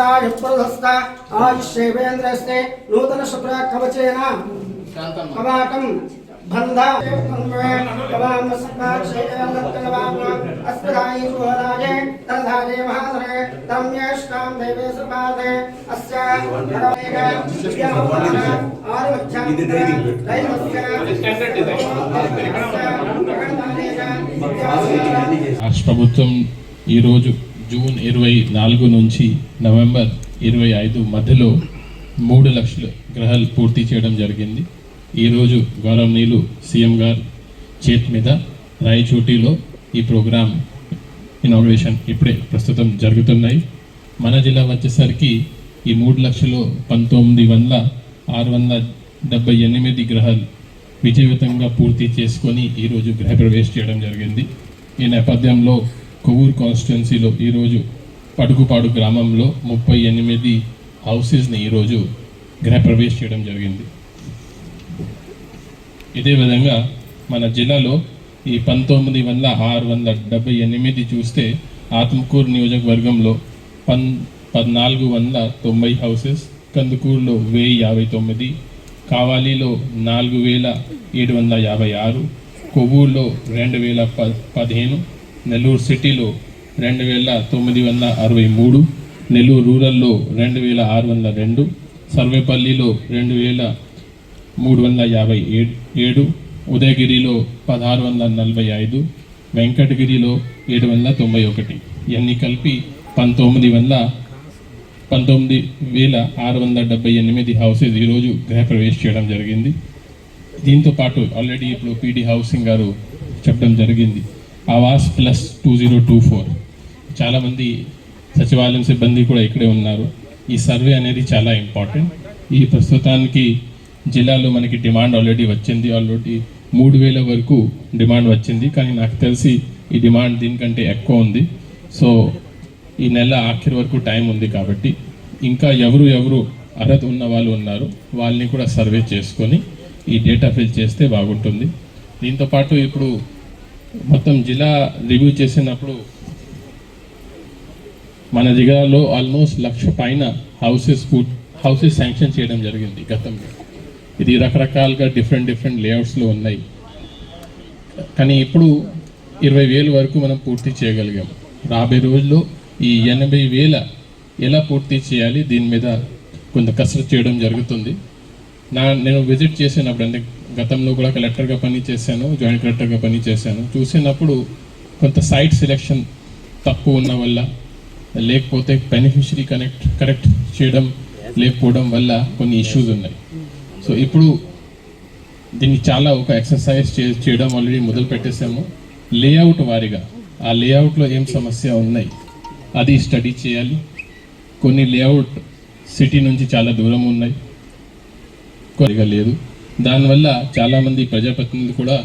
సదాయ ప్రదస్త ఆయుష్యేంద్రస్తే నూతన శుభ్ర కవచేన కవాటం బంధ అస్పదాయి సుహరాజే తరధాజే మహాసరే తమ్యేష్టాం దేవే సుపాదే అస్య. రాష్ట్ర ప్రభుత్వం ఈరోజు జూన్ ఇరవై నాలుగు నుంచి నవంబర్ ఇరవై ఐదు మధ్యలో మూడు లక్షల గ్రహాలు పూర్తి చేయడం జరిగింది. ఈరోజు గౌరవనీయులు సీఎం గారు చేతి మీద రాయచోటిలో ఈ ప్రోగ్రాం ఇనాగ్రేషన్ ఇప్పుడే ప్రస్తుతం జరుగుతున్నాయి. మన జిల్లా వచ్చేసరికి ఈ మూడు లక్షలు పంతొమ్మిది వందల ఆరు వందల డెబ్బై ఎనిమిది గ్రహాలు విజయవంతంగా పూర్తి చేసుకొని ఈరోజు గృహప్రవేశ చేయడం జరిగింది. ఈ నేపథ్యంలో కొవ్వూరు కాన్స్టిట్యున్సీలో ఈరోజు పడుగుపాడు గ్రామంలో ముప్పై ఎనిమిది హౌసెస్ని ఈరోజు గృహప్రవేశ చేయడం జరిగింది. ఇదే విధంగా మన జిల్లాలో ఈ పంతొమ్మిది వందల ఆరు వందల డెబ్బై ఎనిమిది చూస్తే ఆత్మకూరు నియోజకవర్గంలో పన్ పద్నాలుగు వందల తొంభై హౌసెస్ కందుకూరులో వెయ్యి యాభై తొమ్మిది కావాలిలో నాలుగు వేల ఏడు వందల యాభై ఆరు కొవ్వూరులో రెండు వేల ప పదిహేను నెల్లూరు సిటీలో రెండు వేల తొమ్మిది వందల అరవై మూడు నెల్లూరు రూరల్లో రెండు వేల ఆరు వందల రెండు సర్వేపల్లిలో రెండు వేల మూడు వందల యాభై ఏడు ఏడు ఉదయగిరిలో పదహారు వందల నలభై ఐదు వెంకటగిరిలో ఏడు వందల తొంభై ఒకటి. ఇవన్నీ కలిపి పంతొమ్మిది వందల పంతొమ్మిది వేల ఆరు వందల డెబ్బై ఎనిమిది హౌసెస్ ఈరోజు గృహప్రవేశ చేయడం జరిగింది. దీంతో పాటు ఆల్రెడీ ఇప్పుడు పీడీ హౌసింగ్ గారు చెప్పడం జరిగింది. Awas plus two zero two four. చాలామంది సచివాలయం సిబ్బంది కూడా ఇక్కడే ఉన్నారు. ఈ సర్వే అనేది చాలా ఇంపార్టెంట్. ఈ ప్రస్తుతానికి జిల్లాలో మనకి డిమాండ్ ఆల్రెడీ వచ్చింది. ఆల్రెడీ మూడు వేల వరకు డిమాండ్ వచ్చింది. కానీ నాకు తెలిసి ఈ డిమాండ్ దీనికంటే ఎక్కువ ఉంది. సో ఈ నెల ఆఖరి వరకు టైం ఉంది కాబట్టి ఇంకా ఎవరు ఎవరు అర్హత ఉన్న వాళ్ళు ఉన్నారు. వాళ్ళని కూడా సర్వే చేసుకొని ఈ డేటా ఫిల్ చేస్తే బాగుంటుంది. దీంతో పాటు ఇప్పుడు మొత్తం జిల్లా రివ్యూ చేసినప్పుడు మన జిల్లాలో ఆల్మోస్ట్ లక్ష పైన హౌసెస్ హౌసెస్ శాంక్షన్ చేయడం జరిగింది గతంలో. ఇది రకరకాలుగా డిఫరెంట్ డిఫరెంట్ లేఅవుట్స్లో ఉన్నాయి. కానీ ఇప్పుడు ఇరవై వేల వరకు మనం పూర్తి చేయగలిగాం. రాబోయే రోజుల్లో ఈ ఎనభై వేల ఎలా పూర్తి చేయాలి? దీని మీద కొంత కసరత్ చేయడం జరుగుతుంది. నా నేను విజిట్ చేసినప్పుడు అంటే గతంలో కూడా కలెక్టర్గా పనిచేశాను జాయింట్ కలెక్టర్గా పనిచేశాను చూసినప్పుడు కొంత సైట్ సెలెక్షన్ తక్కువ ఉన్న వల్ల లేకపోతే బెనిఫిషరీ కనెక్ట్ కరెక్ట్ చేయడం లేకపోవడం వల్ల కొన్ని ఇష్యూస్ ఉన్నాయి. సో ఇప్పుడు దీన్ని చాలా ఒక ఎక్సర్సైజ్ చే చేయడం ఆల్రెడీ మొదలు పెట్టేసాము లేఅవుట్ వారీగా ఆ లేఅవుట్లో ఏం సమస్య ఉన్నాయి? అది స్టడీ చేయాలి. కొన్ని లేఅవుట్ సిటీ నుంచి చాలా దూరం ఉన్నాయి. కొద్దిగా లేదు. దానివల్ల చాలామంది ప్రజాప్రతినిధులు కూడా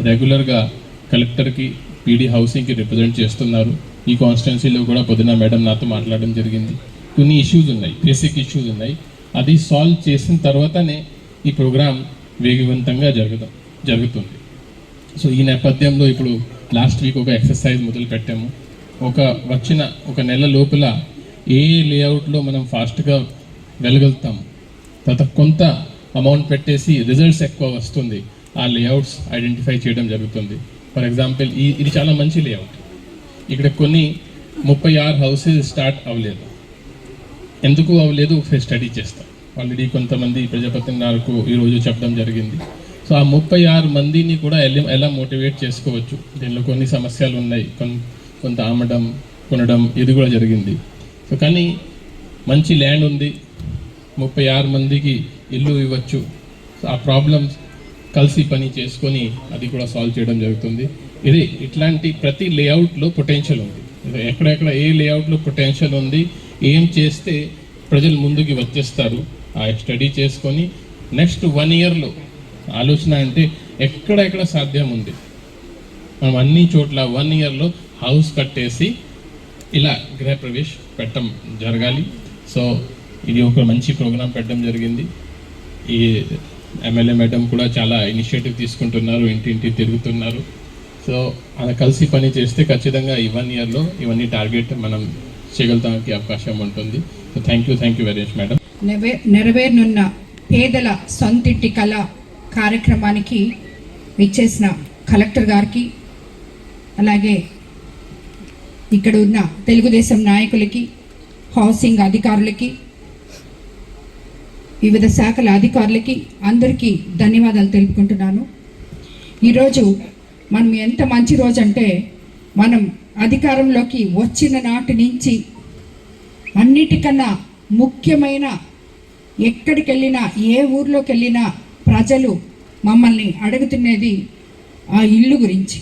రెగ్యులర్గా కలెక్టర్కి పీడీ హౌసింగ్కి రిప్రజెంట్ చేస్తున్నారు. ఈ కాన్స్టిట్యున్సీలో కూడా పొద్దున మేడం నాతో మాట్లాడడం జరిగింది. కొన్ని ఇష్యూస్ ఉన్నాయి బేసిక్ ఇష్యూస్ ఉన్నాయి. అది సాల్వ్ చేసిన తర్వాతనే ఈ ప్రోగ్రాం వేగవంతంగా జరుగుతాం జరుగుతుంది. సో ఈ నేపథ్యంలో ఇప్పుడు లాస్ట్ వీక్ ఒక ఎక్సర్సైజ్ మొదలు పెట్టాము. ఒక వచ్చిన ఒక నెల లోపల ఏ లేఅవుట్లో మనం ఫాస్ట్గా వెళ్ళగలుగుతాము తర్వాత కొంత అమౌంట్ పెట్టేసి రిజల్ట్స్ ఎక్కువ వస్తుంది. ఆ లేఅవుట్స్ ఐడెంటిఫై చేయడం జరుగుతుంది. ఫర్ ఎగ్జాంపుల్ ఈ ఇది చాలా మంచి లేఅవుట్ ఇక్కడ కొన్ని ముప్పై ఆరు హౌసెస్ స్టార్ట్ అవ్వలేదు. ఎందుకు అవ్వలేదు? ఒకసారి స్టడీ చేస్తాం. ఆల్రెడీ కొంతమంది ప్రజాప్రతినిధులకు ఈరోజు చెప్పడం జరిగింది. సో ఆ ముప్పై ఆరు మందిని కూడా ఎలా ఎలా మోటివేట్ చేసుకోవచ్చు? దీనిలో కొన్ని సమస్యలు ఉన్నాయి. కొన్ కొంత అమ్మడం కొనడం ఇది కూడా జరిగింది. సో కానీ మంచి ల్యాండ్ ఉంది. ముప్పై ఆరు మందికి ఇల్లు ఇవ్వచ్చు. ఆ ప్రాబ్లమ్స్ కలిసి పని చేసుకొని అది కూడా సాల్వ్ చేయడం జరుగుతుంది. ఇది ఇట్లాంటి ప్రతి లేఅవుట్లో పొటెన్షియల్ ఉంది. ఎక్కడెక్కడ ఏ లేఅవుట్లో పొటెన్షియల్ ఉంది ఏం చేస్తే ప్రజలు ముందుకు వచ్చేస్తారు ఆ స్టడీ చేసుకొని నెక్స్ట్ వన్ ఇయర్లో ఆలోచన అంటే ఎక్కడెక్కడ సాధ్యం ఉంది. మనం అన్ని చోట్ల వన్ ఇయర్లో హౌస్ కట్టేసి ఇలా గృహప్రవేశ్ పెట్టడం జరగాలి. సో ఇది ఒక మంచి ప్రోగ్రాం పెట్టడం జరిగింది. ఈ ఎమ్మెల్యే మేడం కూడా చాలా ఇనిషియేటివ్ తీసుకుంటున్నారు ఇంటింటి తిరుగుతున్నారు. సో అలా కలిసి పని చేస్తే ఖచ్చితంగా ఈ వన్ ఇయర్లో ఇవన్నీ టార్గెట్ మనం చేయగలుగుతానికి అవకాశం ఉంటుంది. So thank you thank you very much madam నెరవే పేదల సొంతింటి కళ కార్యక్రమానికి విచ్చేసిన కలెక్టర్ గారికి అలాగే ఇక్కడ ఉన్న తెలుగుదేశం నాయకులకి హౌసింగ్ అధికారులకి వివిధ శాఖల అధికారులకి అందరికీ ధన్యవాదాలు తెలుపుకుంటున్నాను. ఈరోజు మనం ఎంత మంచి రోజు అంటే మనం అధికారంలోకి వచ్చిన నాటి నుంచి అన్నిటికన్నా ముఖ్యమైన ఎక్కడికి వెళ్ళినా ఏ ఊర్లోకి వెళ్ళినా ప్రజలు మమ్మల్ని అడుగుతున్నది ఆ ఇల్లు గురించి.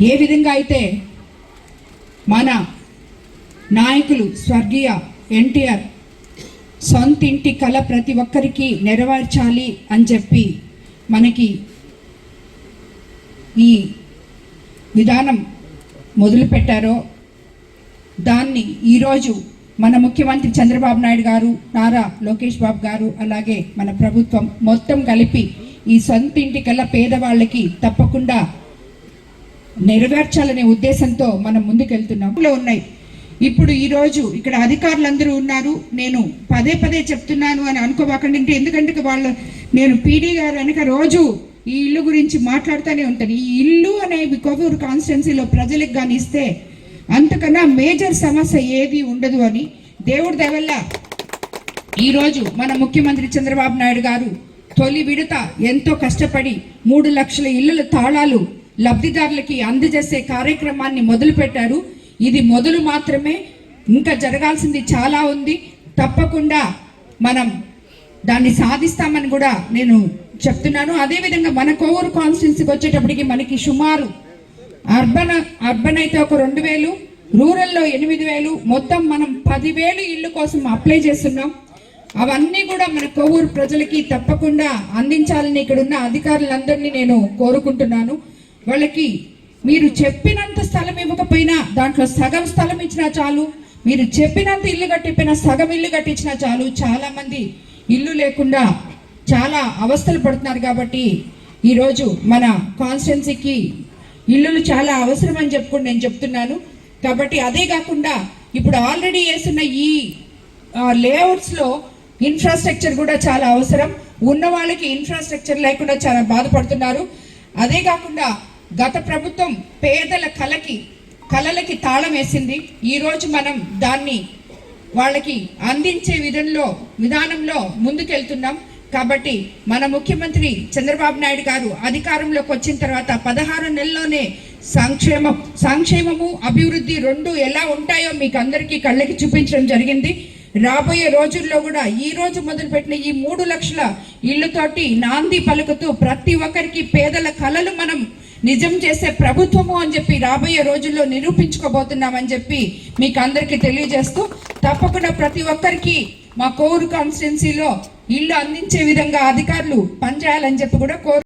ఏ విధంగా అయితే మన నాయకులు స్వర్గీయ ఎన్టీఆర్ సొంతింటి కళ ప్రతి ఒక్కరికి నెరవేర్చాలి అని చెప్పి మనకి ఈ విధానం మొదలుపెట్టారో దాన్ని ఈరోజు మన ముఖ్యమంత్రి చంద్రబాబు నాయుడు గారు నారా లోకేష్ బాబు గారు అలాగే మన ప్రభుత్వం మొత్తం కలిపి ఈ సొంత ఇంటికల్లా పేదవాళ్ళకి తప్పకుండా నెరవేర్చాలనే ఉద్దేశంతో మనం ముందుకెళ్తున్నాం. ఉన్నాయి. ఇప్పుడు ఈరోజు ఇక్కడ అధికారులందరూ ఉన్నారు. నేను పదే పదే చెప్తున్నాను అని అనుకోబాకండి. అంటే ఎందుకంటే వాళ్ళు నేను పీడీ గారు వెనక రోజు ఈ ఇల్లు గురించి మాట్లాడుతూనే ఉంటాను. ఈ ఇల్లు అనేవి కొవ్వూరు కాన్స్టిట్యున్సీలో ప్రజలకు కానీ ఇస్తే అంతకన్నా మేజర్ సమస్య ఏది ఉండదు అని దేవుడి దయవల్ల ఈరోజు మన ముఖ్యమంత్రి చంద్రబాబు నాయుడు గారు తొలి విడత ఎంతో కష్టపడి మూడు లక్షల ఇళ్ళల తాళాలు లబ్ధిదారులకి అందజేసే కార్యక్రమాన్ని మొదలుపెట్టారు. ఇది మొదలు మాత్రమే. ఇంకా జరగాల్సింది చాలా ఉంది. తప్పకుండా మనం దాన్ని సాధిస్తామని కూడా నేను చెప్తున్నాను. అదేవిధంగా మన కోవూరు కాన్స్టిట్యున్సీకి వచ్చేటప్పటికి మనకి సుమారు అర్బన్ అర్బన్ అయితే ఒక రెండు వేలు రూరల్లో ఎనిమిది వేలు మొత్తం మనం పదివేలు ఇల్లు కోసం అప్లై చేస్తున్నాం. అవన్నీ కూడా మన కొవ్వూరు ప్రజలకి తప్పకుండా అందించాలని ఇక్కడ ఉన్న అధికారులందరినీ నేను కోరుకుంటున్నాను. వాళ్ళకి మీరు చెప్పినంత స్థలం ఇవ్వకపోయినా దాంట్లో సగం స్థలం ఇచ్చినా చాలు. మీరు చెప్పినంత ఇల్లు కట్టిపోయినా సగం ఇల్లు కట్టించినా చాలు. చాలా మంది ఇల్లు లేకుండా చాలా అవస్థలు పడుతున్నారు కాబట్టి ఈరోజు మన కాన్స్టెన్సీకి ఇల్లులు చాలా అవసరం అని చెప్పుకుని నేను చెప్తున్నాను. కాబట్టి అదే కాకుండా ఇప్పుడు ఆల్రెడీ వేసిన ఈ లేఅవుట్స్లో ఇన్ఫ్రాస్ట్రక్చర్ కూడా చాలా అవసరం. ఉన్న వాళ్ళకి ఇన్ఫ్రాస్ట్రక్చర్ లేకుండా చాలా బాధపడుతున్నారు. అదే కాకుండా గత ప్రభుత్వం పేదల కళకి కళలకి తాళం వేసింది. ఈరోజు మనం దాన్ని వాళ్ళకి అందించే విధంలో విధానంలో ముందుకెళ్తున్నాం. కాబట్టి మన ముఖ్యమంత్రి చంద్రబాబు నాయుడు గారు అధికారంలోకి వచ్చిన తర్వాత పదహారు నెలల్లోనే సంక్షేమం సంక్షేమము అభివృద్ధి రెండు ఎలా ఉంటాయో మీకు అందరికీ కళ్ళకి చూపించడం జరిగింది. రాబోయే రోజుల్లో కూడా ఈ రోజు మొదలుపెట్టిన ఈ మూడు లక్షల ఇళ్ళతోటి నాంది పలుకుతూ ప్రతి ఒక్కరికి పేదల కళలు మనం నిజం చేసే ప్రభుత్వము అని చెప్పి రాబోయే రోజుల్లో నిరూపించుకోబోతున్నామని చెప్పి మీకు అందరికీ తెలియజేస్తూ తప్పకుండా ప్రతి ఒక్కరికి మా కోరు కాన్స్టిట్యున్సీలో ఇల్లు అందించే విధంగా అధికారులు పనిచేయాలని చెప్పి కూడా కోరు